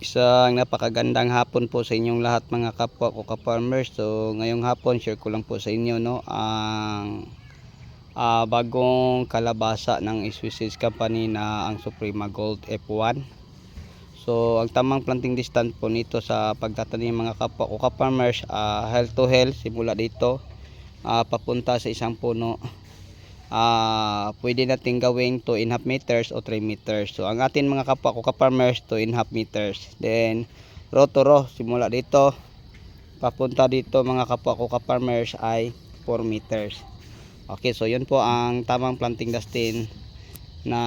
Isang napakagandang hapon po sa inyong lahat mga kapwa ko ka-farmers. So ngayong hapon share ko lang po sa inyo no ang ah, bagong kalabasa ng Swiss Company na ang Suprema Gold F1. So ang tamang planting distance po nito sa pagtatanim mga kapwa ko ka-farmers ah, health to health simula dito ah, papunta sa isang puno ah pwede natin gawing 2 and half meters o 3 meters. So ang atin mga kapwa ko ka-farmers 2 and half meters. Then row to row simula dito papunta dito mga kapwa ko ka-farmers ay 4 meters. Okay, so yun po ang tamang planting dustin na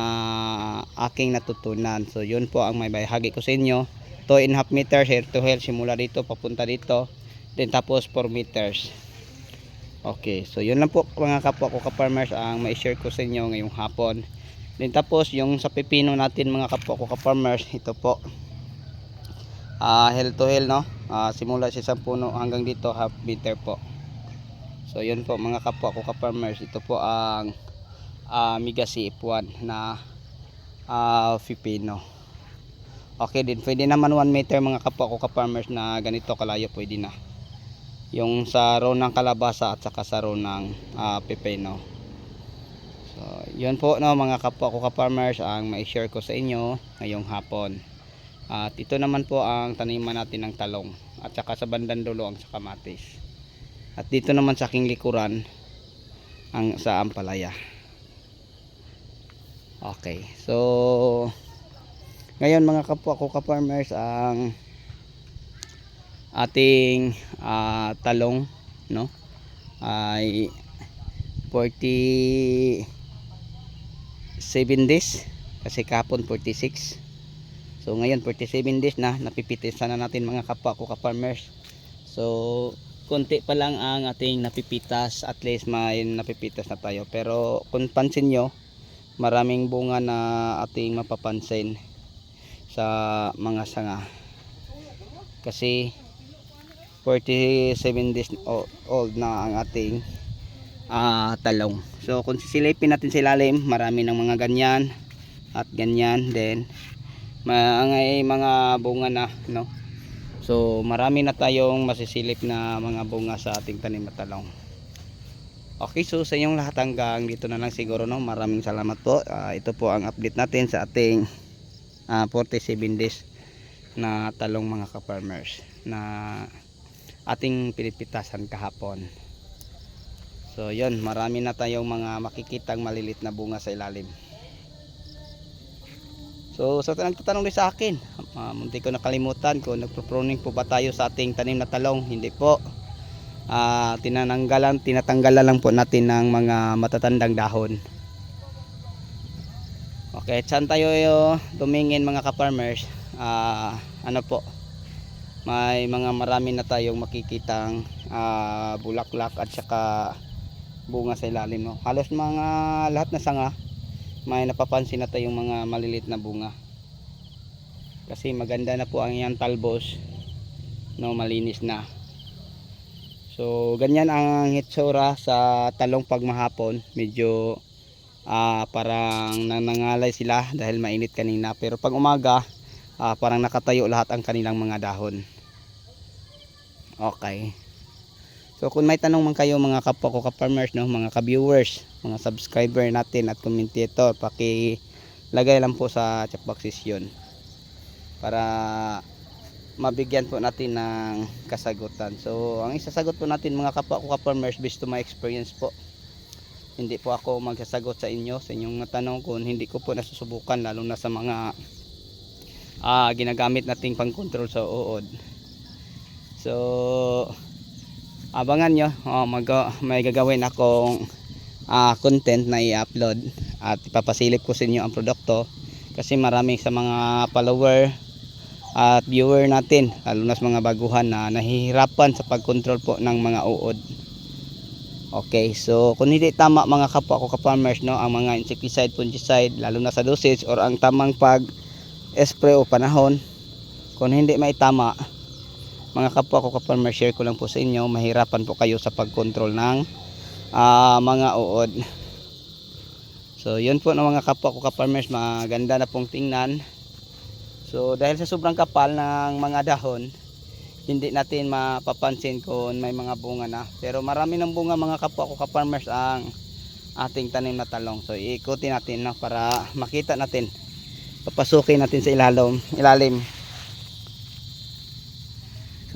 aking natutunan. So yun po ang may bahagi ko sa inyo. 2 and half meters here to here simula dito papunta dito. Then tapos 4 meters. Okay, so yun lang po mga kapwa ko ka-farmers ang mai-share ko sa inyo ngayong hapon. Then tapos yung sa pipino natin mga kapwa ko ka-farmers, ito po. Ah, hill to hill no. Ah, simula sa isang puno hanggang dito half meter po. So yun po mga kapwa ko ka-farmers, ito po ang ah, Mega CF1 na ah, pipino. Okay din, pwede naman 1 meter mga kapwa ko ka-farmers na ganito kalayo pwede na yung sa row ng kalabasa at saka sa row ng ah, pepino. So, yun po no mga kapwa ko ka-farmers ang mai-share ko sa inyo ngayong hapon. At ito naman po ang taniman natin ng talong at saka sa bandang dulo ang sa kamatis. At dito naman sa aking likuran ang sa ampalaya. Okay. So ngayon mga kapwa ko ka-farmers ang ating ah, talong no? Ay 47 days. Kasi kapon 46 so ngayon 47 days na. Napipitisan na natin mga kapwa ko ka-farmers. So konti pa lang ang ating napipitas. At least may napipitas na tayo. Pero kung pansin nyo maraming bunga na ating mapapansin sa mga sanga. Kasi 47 days old na ang ating ah, talong. So kung sisilipin natin sa ilalim, marami ng mga ganyan at ganyan then mga mga bunga na no. So marami na tayong masisilip na mga bunga sa ating tanim na talong. Okay, so sa inyong lahat hanggang dito na lang siguro no. Maraming salamat po. Ah, ito po ang update natin sa ating ah, 47 days na talong mga ka-farmers na ating pinipitasan kahapon. So yon marami na tayong mga makikitang malilit na bunga sa ilalim. So sa nagtatanong din sa akin, uh, munti ko nakalimutan kung nagpo-pruning po ba tayo sa ating tanim na talong. Hindi po. Ah, tinananggalan, tinatanggalan lang po natin ng mga matatandang dahon. Okay, saan tayo yo tumingin mga ka-farmers? Ah, ano po? May mga marami na tayong makikitang ah, bulaklak at saka bunga sa ilalim no. Halos mga lahat na sanga may napapansin na tayong mga malilit na bunga. Kasi maganda na po ang iyang talbos no malinis na. So ganyan ang hitsura sa talong pagmahapon, medyo ah, parang nanangalay sila dahil mainit kanina pero pag umaga ah, parang nakatayo lahat ang kanilang mga dahon. Okay. So kung may tanong man kayo mga kapwa ko ka-farmers, no, mga ka-viewers, mga subscriber natin at commentator, paki lagay lang po sa chat boxes yun. Para mabigyan po natin ng kasagutan. So ang isasagot po natin mga kapwa ko ka-farmers based to my experience po. Hindi po ako magsasagot sa inyo sa inyong tanong kung hindi ko po nasusubukan lalo na sa mga ah, ginagamit nating pang-control sa uod. So abangan nyo, oh, mag may gagawin akong ah, content na i-upload at ipapasilip ko sa inyo ang produkto kasi marami sa mga follower at viewer natin lalo na sa mga baguhan na nahihirapan sa pag-control po ng mga uod. Okay, so kung hindi tama mga kapwa ko ka-farmers no, ang mga insecticide, fungicide, lalo na sa dosage or ang tamang pag spray o panahon, kung hindi may tama, mga kapwa ko ka-farmers, share ko lang po sa inyo, mahirapan po kayo sa pag-control ng ah, mga uod. So, yun po ng mga kapwa ko ka-farmers, maganda na pong tingnan. So dahil sa sobrang kapal ng mga dahon, hindi natin mapapansin kung may mga bunga na. Pero marami ng bunga mga kapwa ko ka-farmers ang ating tanim na talong. So iikutin natin no, para makita natin. Papasukin natin sa ilalim, ilalim.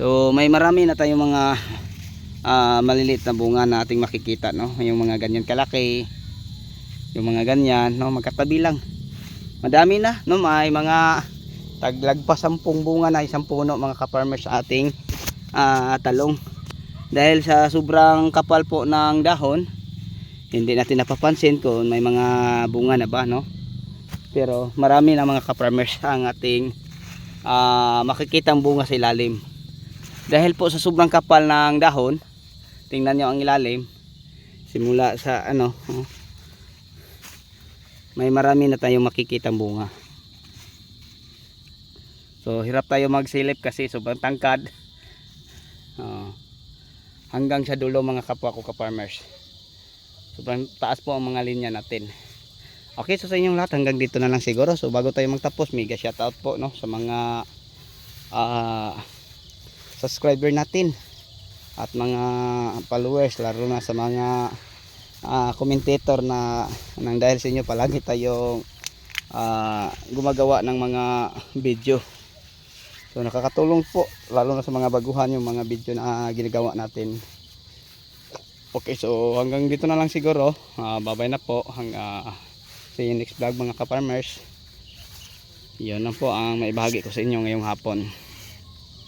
So may marami na tayong mga ah, maliliit na bunga na ating makikita no. Yung mga ganyan kalaki. Yung mga ganyan no, magkatabi lang. Madami na no, may mga taglagpas sampung bunga na isang puno mga ka-farmers sa ating ah, talong. Dahil sa sobrang kapal po ng dahon, hindi natin napapansin kung may mga bunga na ba no. Pero marami na mga ka-farmers ang ating ah, makikitang bunga sa ilalim. Dahil po sa sobrang kapal ng dahon, tingnan nyo ang ilalim, simula sa ano, may marami na tayong makikitang bunga. So hirap tayo magsilip kasi sobrang tangkad. Oh, hanggang sa dulo mga kapwa ko ka-farmers. Sobrang taas po ang mga linya natin. Okay, so sa inyong lahat hanggang dito na lang siguro. So bago tayo magtapos, mega shoutout po no sa mga ah subscriber natin at mga followers lalo na sa mga ah, commentator na nang dahil sa inyo palagi tayong ah, gumagawa ng mga video. So nakakatulong po lalo na sa mga baguhan yung mga video na ginagawa natin. Okay so hanggang dito na lang siguro. Ah, bye bye na po. Hanggang see you next vlog mga ka-farmers. Yun lang po ang maibahagi ko sa inyo ngayong hapon